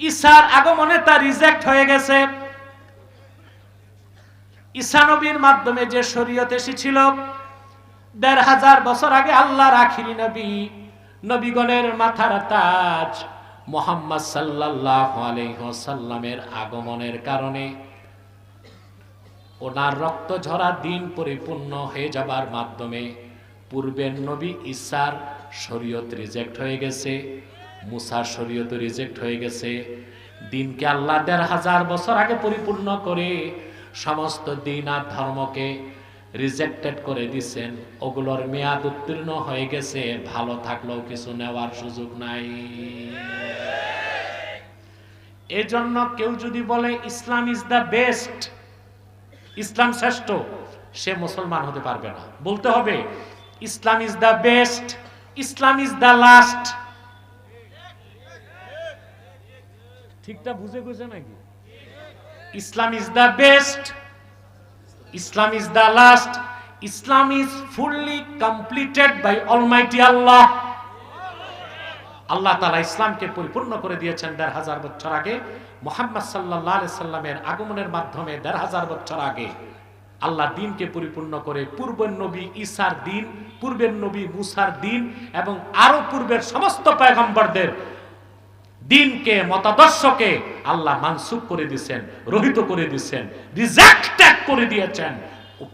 ঈসার আগমনে তা রিজেক্ট হয়ে গেছে। ঈসা মাধ্যমে যে শরীয়ত এসেছিল, দেড় হাজার বছর আগে আল্লাহর আখিরি নবী, নবীগণের মাথার তাজ মোহাম্মদ সাল্লাল্লাহু আলাইহি ওয়াসাল্লামের আগমনের কারণে ওনার রক্ত ঝরা দিন পরিপূর্ণ হয়ে যাবার মাধ্যমে পূর্বের নবী ঈসার শরীয়ত রিজেক্ট হয়ে গেছে, মুসার শরীয়ত রিজেক্ট হয়ে গেছে। দিনকে আল্লাহ দেড় হাজার বছর আগে পরিপূর্ণ করে সমস্ত দিন আর ধর্মকে রিজেক্টেড করে দিছেন। ওগুলোর মেয়াদ উত্তীর্ণ হয়ে গেছে, ভালো থাকলেও কিছু নেওয়ার সুযোগ নাই। এজন্য কেউ যদি বলে, ইসলাম ইজ দ্য বেস্ট ইসলাম শ্রেষ্ঠ, সে মুসলমান হতে পারবে না। বলতে হবে, Islam is the best Islam is the last. ঠিকটা বুঝে বুঝে নাকি? Islam is the best. Islam is the last. Islam is fully completed by almighty Allah. আল্লাহ তালা ইসলামকে পরিপূর্ণ করে দিয়েছেন দেড় হাজার বছর আগে। মোহাম্মদ সাল্লাহ সাল্লামের আগমনের মাধ্যমে দেড় হাজার বছর আগে। আল্লাহ দিনকে পরিপূর্ণ করে পূর্বের নবী ঈসার দিন পূর্বের নবী মুসার দিন এবং আরও পূর্বের সমস্ত পয়গম্বরদের দিনকে মতাদর্শকে আল্লাহ মানসুখ করে দিয়েছেন রহিত করে দিয়েছেন রিজেক্টেড করে দিয়েছেন।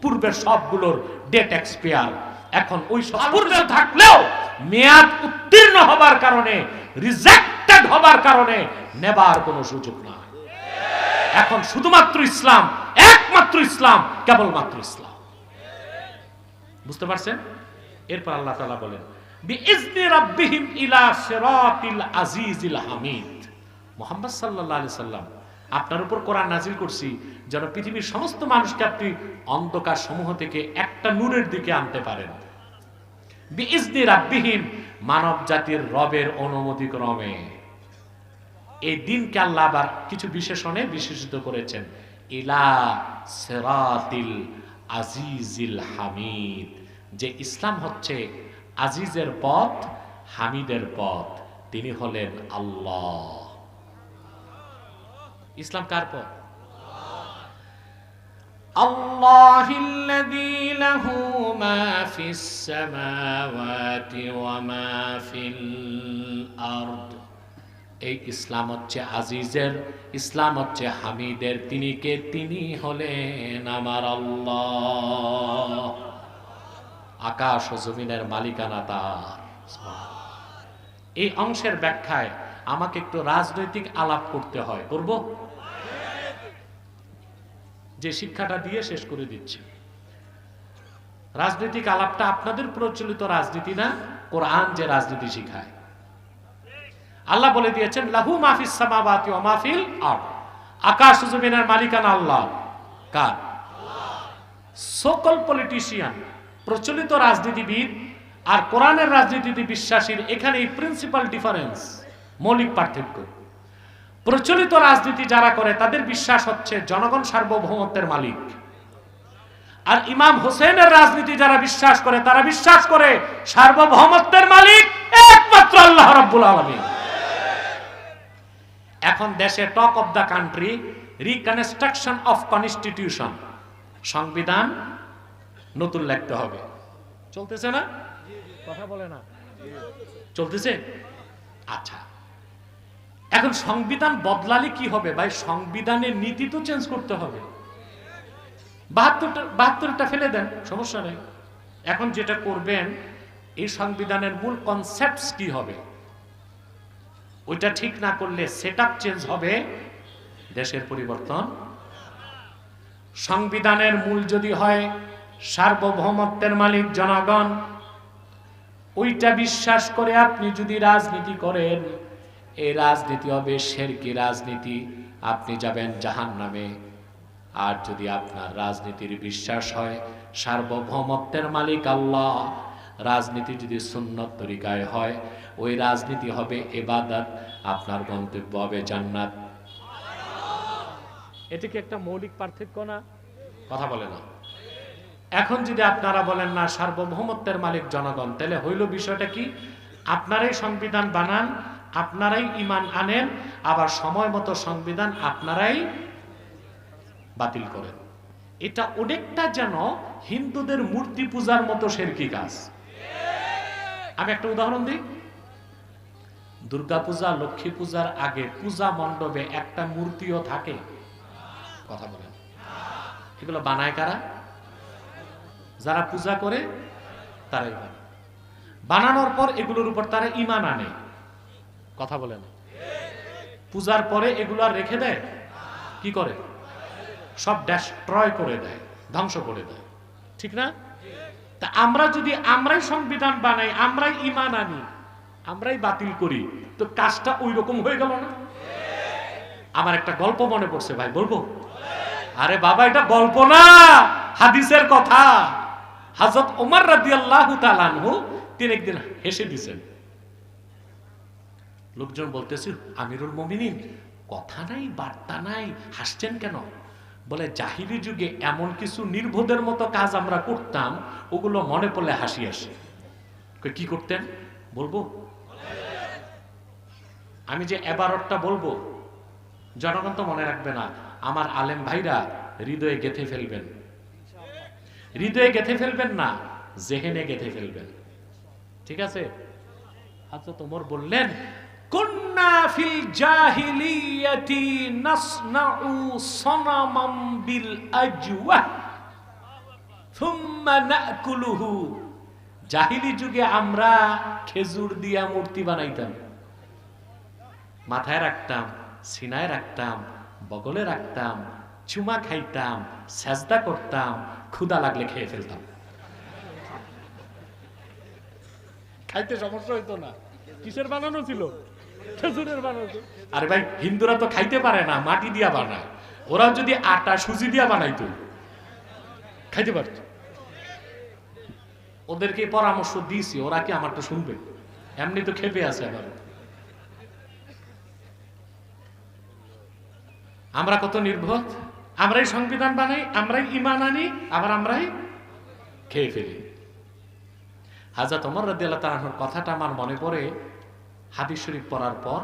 পূর্বের সবগুলোর ডেট এক্সপায়ার এখন ওই সব পূর্বে থাকলেও মেয়াদ উত্তীর্ণ হবার কারণে রিজেক্টেড হবার কারণে নেবার কোনো সুযোগ না এখন শুধুমাত্র ইসলাম একমাত্র ইসলাম, কেবলমাত্র ইসলাম। বুঝতে পারছেন? এরপর আল্লাহ তাআলা বলেন আপনার উপর কোরআন নাজিল করছি, যেন পৃথিবীর সমস্ত মানুষকে আপনি অন্ধকার সমূহ থেকে একটা নূরের দিকে আনতে পারেন। বিইজনি রাব্বিহিম মানব জাতির রবের অনুমতি ক্রমে এই দিনকে আল্লাহ আবার কিছু বিশেষণে বিশেষিত করেছেন। ইলা সেরাতিল আজিজিল হামিদ যে ইসলাম হচ্ছে আজিজের পথ হামিদের পথ তিনি হলেন আল্লাহ ইসলাম কার পথ الله الذي له ما في السماوات وما في الأرض এই ইসলাম হচ্ছে আজিজের, ইসলাম হচ্ছে হামিদের। তিনি কে? তিনি হলেন আমার আল্লাহ। আকাশ ও জমিনের মালিকানা তার। এই অংশের ব্যাখ্যায় আমাকে একটু রাজনৈতিক আলাপ করতে হয়, করব? যে শিক্ষাটা দিয়ে শেষ করে দিচ্ছি। রাজনৈতিক আলাপটা আপনাদের প্রচলিত রাজনীতি না? কোরআন যে রাজনীতি শিখায়। আল্লাহ বলে দিয়েছেন, লাহু মাহফিস সামাবাতি ওয়া মাহফিল আরদ। আকাশ জমিনের মালিকানা আল্লাহ। কার? সকল পলিটিশিয়ান প্রচলিত রাজনীতিবিদ আর কোরআনের রাজনীতিতে বিশ্বাসীর এখানে এই প্রিন্সিপাল ডিফারেন্স মৌলিক পার্থক্য। প্রচলিত রাজনীতি যারা করে, তাদের বিশ্বাস হচ্ছে জনগণ সার্বভৌমত্বের মালিক। আর ইমাম হোসেনের রাজনীতি যারা বিশ্বাস করে, তারা বিশ্বাস করে সার্বভৌমত্বের মালিক একমাত্র আল্লাহ রাব্বুল আলামিন। এখন দেশে talk of the country reconstruction of constitution সংবিধান নতুন লিখতে হবে। চলতেছে না? কথা বলে না। চলতেছে? আচ্ছা। এখন সংবিধান বদলালে কি হবে ভাই? সংবিধানের নীতি তো চেঞ্জ করতে হবে। বাহাত্তরটা বাহাত্তরটা ফেলে দেন, সমস্যা নেই। এখন যেটা করবেন, এই সংবিধানের মূল কনসেপ্টস কি হবে? ওইটা ঠিক না করলে সেট চেঞ্জ হবে। দেশের পরিবর্তন। সংবিধানের মূল যদি হয়, সার্বভৌমত্বের মালিক জনগণ। ওইটা বিশ্বাস করে আপনি যদি রাজনীতি করেন এই রাজনীতি হবে শেরকি রাজনীতি। আপনি যাবেন জাহান নামে আর যদি আপনার রাজনীতির বিশ্বাস হয়, সার্বভৌমত্বের মালিক আল্লাহ। রাজনীতি যদি সুন্নত তরিকায় হয় ওই রাজনীতি হবে এবাদত আপনার গন্তব্য হবে জান্নাত। এটা কি একটা মৌলিক পার্থক্য না? কথা বলে না। এখন যদি আপনারা বলেন না সার্বভৌমত্বের মালিক জনগণ তাহলে হইল বিষয়টা কি? আপনারাই সংবিধান বানান আপনারাই ইমান আনেন আবার সময় মতো সংবিধান আপনারাই বাতিল করেন। এটা অনেকটা যেন হিন্দুদের মূর্তি পূজার মতো সেরকি কাজ। আমি একটা উদাহরণ দিই। দুর্গা পূজা, লক্ষ্মী পূজার আগে পূজা মণ্ডপে একটা মূর্তিও থাকে। কথা বলেন। এগুলো বানায় কারা? যারা পূজা করে, তারাই বানায়। বানানোর পর এগুলোর উপর তারা ইমান আনে। কথা বলেন। পূজার পরে এগুলো আর রেখে দেয়? কি করে? সব ডেস্ট্রয় করে দেয়, ধ্বংস করে দেয়। ঠিক না? তা আমরা যদি আমরাই সংবিধান বানাই, আমরাই ইমান আনি আমরাই বাতিল করি। তো কাজটা ওই রকম হয়ে গেল না? আমার একটা গল্প মনে পড়ছে, ভাই, বলব? আরে বাবা, এটা গল্প না, হাদিসের কথা। হাজরত ওমর তাআলা আনহু, তিনি একদিন হেসে দিছেন। লোকজন বলতেছে, আমিরুল মুমিনিন, কথা নাই, বার্তা নাই, হাসছেন কেন? বলে জাহিরি যুগে এমন কিছু নির্বোধের মতো কাজ আমরা করতাম, ওগুলো মনে পড়লে হাসি আসে। কি করতেন? বলব আমি যে এবারটা বলব, জনগণ তো মনে রাখবে না, আমার আলেম ভাইরা হৃদয়ে গেথে ফেলবেন। হৃদয়ে গেথে ফেলবেন না, জেহেনে গেথে ফেলবেন। ঠিক আছে? আচ্ছা তোমর বললেন ফিল বিল জাহিলি যুগে আমরা খেজুর দিয়া মূর্তি বানাইতাম। মাথায় রাখতাম সিনায় রাখতাম বগলে রাখতাম চুমা খাইতাম সেজদা করতাম ক্ষুদা লাগলে খেয়ে ফেলতাম। খাইতে সমস্যা হইতো না। কিসের বানানো ছিল? খেজুরের বানানো আরে ভাই হিন্দুরা তো খাইতে পারে না মাটি দিয়া বানায়। ওরা যদি আটা সুজি দিয়া বানাইতো খাইতে পারত। ওদেরকে পরামর্শ দিয়েছি ওরা কি আমারটা শুনবে? এমনি তো খেপে আছে আবার। আমরা কত নির্বোধ? আমরাই সংবিধান বানাই, আমরাই ইমান আনি, আবার আমরাই খেয়ে ফেলি। হাজরত ওমর রাদিয়াল্লাহু তাআলার কথাটা আমার মনে পড়ে, হাদিস শরীফ পড়ার পর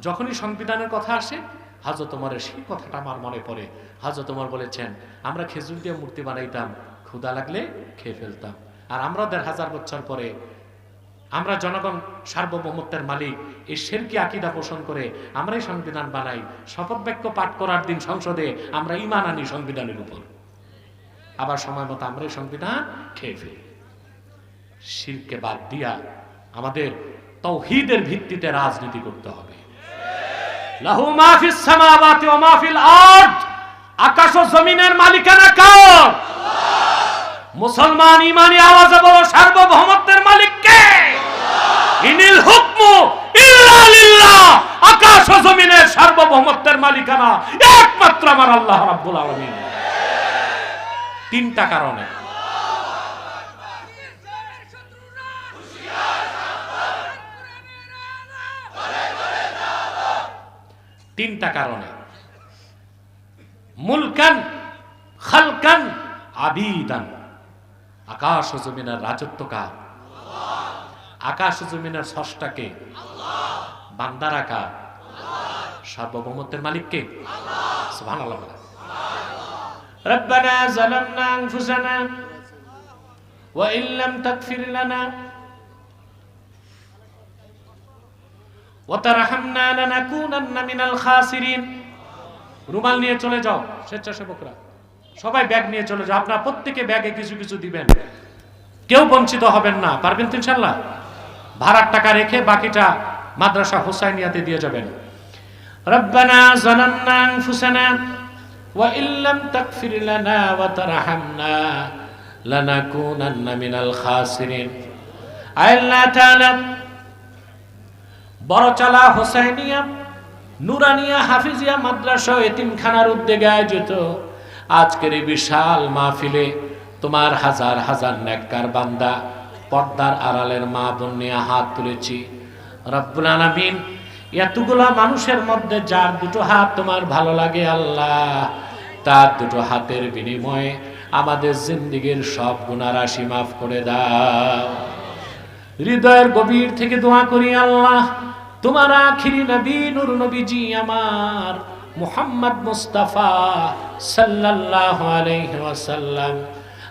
যখনই সংবিধানের কথা আসে, হাজরত ওমরের সেই কথাটা আমার মনে পড়ে। হাজরত ওমর বলেছেন, আমরা খেজুর দিয়ে মূর্তি বানাইতাম ক্ষুদা লাগলে খেয়ে ফেলতাম। আর আমরা দেড় হাজার বছর পরে আমরা জনগণ সার্বভৌমত্বের মালিক। এই শেরকি আকিদা পোষণ করে আমরাই সংবিধান বানাই। শপথ বাক্য পাঠ করার দিন সংসদে আমরা ইমান আনি সংবিধানের উপর। আবার সময় মতো আমরাই সংবিধান খেয়ে ফেলি। শিরকে বাদ দিয়া আমাদের তৌহিদের ভিত্তিতে রাজনীতি করতে হবে। লাহু আকাশ ও জমিনের মালিকানা কার? মুসলমান ইমানি আওয়াজে বলো সার্বভৌমত্বের মালিক ইনিল হুকমু ইল্লা লিল্লাহ আকাশ ও জমিনের সার্বভৌমত্বের মালিকানা, একমাত্র আমার আল্লাহ রাব্বুল আলামিন। তিনটা কারণে। তিনটা কারণে। মুলকান, খালকান, আবিদান। আকাশ ও জমিনের রাজত্ব কার আকাশ ও জমিনের ষষ্ঠাকে বান্দারা কার সার্বভৌমত্বের মালিক কে সুবহানাল্লাহ বলেন। ربنا ظلمنا أنفسنا وإن لم تغفر لنا وترحمنا لنكونن من الخاسرين রুমাল নিয়ে চলে যাও স্বেচ্ছাসেবকরা সবাই ব্যাগ নিয়ে চলে যাও আপনারা প্রত্যেকে ব্যাগে কিছু কিছু দিবেন কেউ বঞ্চিত হবেন না পারবেন তো ইনশাল্লাহ ভাড়ার টাকা রেখে বাকিটা মাদ্রাসা হোসাইনিয়াতে দিয়ে যাবেন। রব্বানা জানান্না ওয়া ইল্লাম তাগফির লানা ওয়া তারহামনা লানাকুনান্না মিনাল খাসিরিন। আল্লাহ তাআলা, বড়চালা হোসাইনিয়া, নুরানিয়া হাফিজিয়া মাদ্রাসা এতিমখানার উদ্যোগে আয়োজিত আজকের এই বিশাল মাহফিলে তোমার হাজার হাজার নেককার বান্দা পর্দার আড়ালের মা বোন নিয়ে হাত তুলেছি। রব্বুল আলামিন, এতগুলা মানুষের মধ্যে যার দুটো হাত তোমার ভালো লাগে আল্লাহ, তার দুটো হাতের বিনিময়ে আমাদের জিন্দিগির সব গুণা রাশি মাফ করে দাও। হৃদয়ের গভীর থেকে দোয়া করি আল্লাহ, তোমার আখিরি নবী, নূর নবীজি আমার মুহাম্মদ মুস্তাফা সাল্লাল্লাহু আলাইহি ওয়াসাল্লাম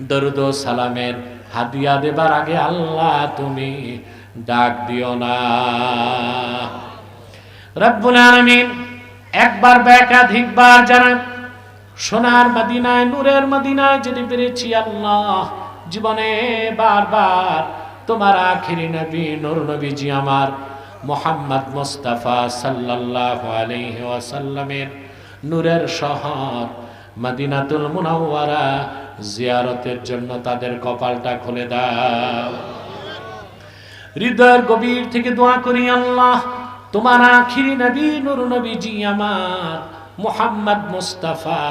দরুদ সালামের হাদিয়া দেবার আগে আল্লাহ তুমি ডাক দিও না। রব্বুল আলামিন একবার বা একাধিকবার যারা সোনার মদিনায়, নূরের মদিনায় যেতে পেরেছি আল্লাহ জীবনে বারবার তোমার আখিরি নবী, নূর নবীজি আমার মোহাম্মদ মুস্তাফা সাল্লাল্লাহু আলাইহি ওয়াসাল্লামের নূরের শহর মদিনাতুল মুনাওয়ারা জিয়ারতের জন্য তাদের কপালটা খুলে দাও। হৃদয়ের গভীর থেকে দোয়া করি, আল্লাহ, তোমার আখিরি নবী, নুর নবীজি আমার, মোহাম্মদ মুস্তাফা।